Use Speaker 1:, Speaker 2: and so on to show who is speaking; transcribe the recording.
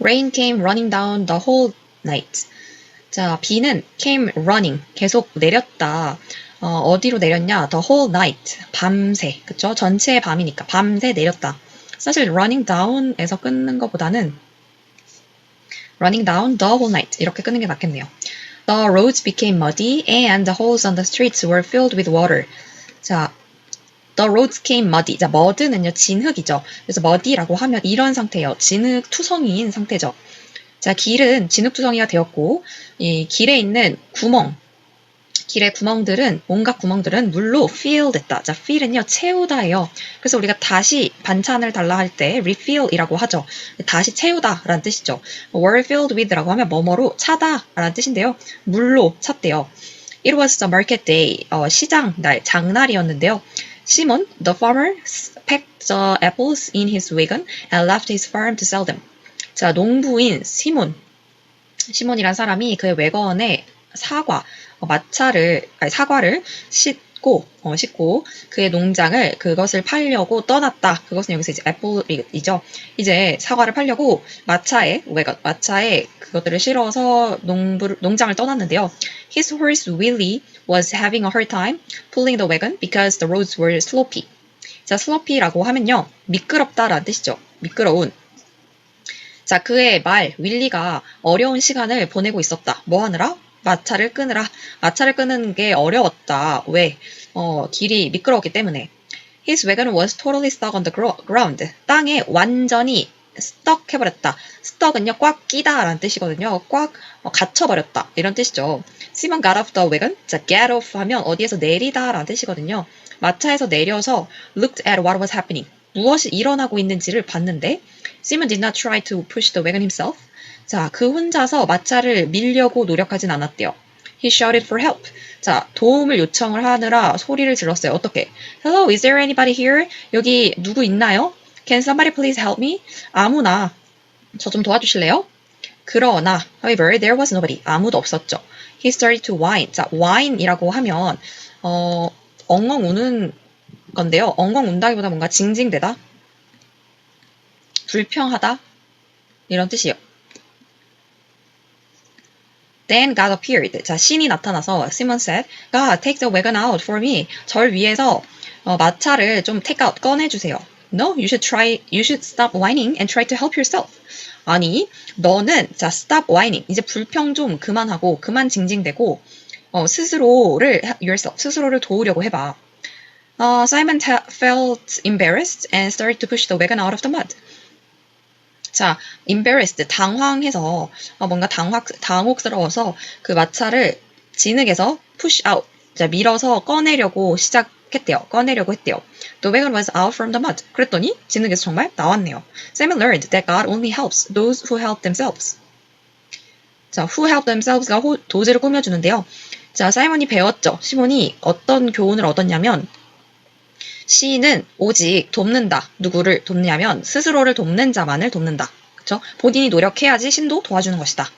Speaker 1: Rain came running down the whole night. 자, 비는 came running 계속 내렸다. 어, 디로 내렸냐? The whole night. 밤새. 그쵸? 전체 밤이니까 밤새 내렸다. 사실 running down에서 끊는 것보다는 running down the whole night 이렇게 끊는 게 낫겠네요. The roads became muddy and the holes on the streets were filled with water. 자, the roads came muddy. 자, mud는요 진흙이죠. 그래서 muddy라고 하면 이런 상태예요. 진흙 투성이인 상태죠. 자, 길은 진흙 투성이가 되었고 이 길에 있는 구멍 길의 구멍들은 온갖 구멍들은 물로 fill 됐다. 자, fill은요 채우다예요. 그래서 우리가 다시 반찬을 달라 할 때 refill이라고 하죠. 다시 채우다라는 뜻이죠. were filled with라고 하면 뭐뭐로 차다라는 뜻인데요. 물로 찼대요. It was the market day. 어, 시장 날 장날이었는데요. 시몬, the farmer, packed the apples in his wagon and left his farm to sell them. 자, 농부인 시몬. 시몬이란 사람이 그의 외건에 사과, 어, 마차를, 아니, 사과를 싣고, 어, 싣고 그의 농장을 그것을 팔려고 떠났다. 그것은 여기서 이제 애플이죠. 이제 사과를 팔려고 마차에, 외건, 마차에 그것들을 실어서 농부, 농장을 떠났는데요. His horse Willie was having a hard time pulling the wagon because the roads were slopey. 자, slopey라고 하면요. 미끄럽다라는 뜻이죠. 미끄러운. 자, 그의 말, 윌리가 어려운 시간을 보내고 있었다. 뭐 하느라? 마차를 끄느라. 마차를 끄는 게 어려웠다. 왜? 어, 길이 미끄러웠기 때문에. His wagon was totally stuck on the gro- ground. 땅에 완전히 stuck 해버렸다. stuck은요, 꽉 끼다 라는 뜻이거든요. 꽉 어, 갇혀버렸다. 이런 뜻이죠. Simon got off the wagon. 자, get off 하면 어디에서 내리다 라는 뜻이거든요. 마차에서 내려서 looked at what was happening. 무엇이 일어나고 있는지를 봤는데 Simon did not try to push the wagon himself. 자, 그 혼자서 마차를 밀려고 노력하진 않았대요. He shouted for help. 자, 도움을 요청을 하느라 소리를 질렀어요. 어떻게? Hello, is there anybody here? 여기 누구 있나요? Can somebody please help me? 아무나 저 좀 도와주실래요? 그러나, however, there was nobody. 아무도 없었죠. He started to whine. 자, whine이라고 하면 어, 엉엉 우는 건데요. 엉엉 운다기보다 뭔가 징징대다, 불평하다 이런 뜻이에요. Then God appeared. 자, 신이 나타나서 Simon said, God, take the wagon out for me. 절 위해서 어, 마차를 좀 take out 꺼내주세요. No, you should try, you should stop whining and try to help yourself. 아니, 너는 자 stop whining. 이제 불평 좀 그만하고 그만 징징대고 어, 스스로를 yourself 스스로를 도우려고 해봐. 어, Simon felt embarrassed and started to push the wagon out of the mud. 자, embarrassed, 당황해서, 어, 뭔가 당황, 당혹스러워서 그 마차를 진흙에서 push out, 자, 밀어서 꺼내려고 시작했대요. 꺼내려고 했대요. The wagon was out from the mud. 그랬더니 진흙에서 정말 나왔네요. Simon learned that God only helps those who help themselves. 자, who help themselves가 호, 도제를 꾸며주는데요. 자, 사이먼이 배웠죠. 시몬이 어떤 교훈을 얻었냐면, 시인은 오직 돕는다. 누구를 돕냐면 스스로를 돕는 자만을 돕는다. 그쵸? 본인이 노력해야지 신도 도와주는 것이다.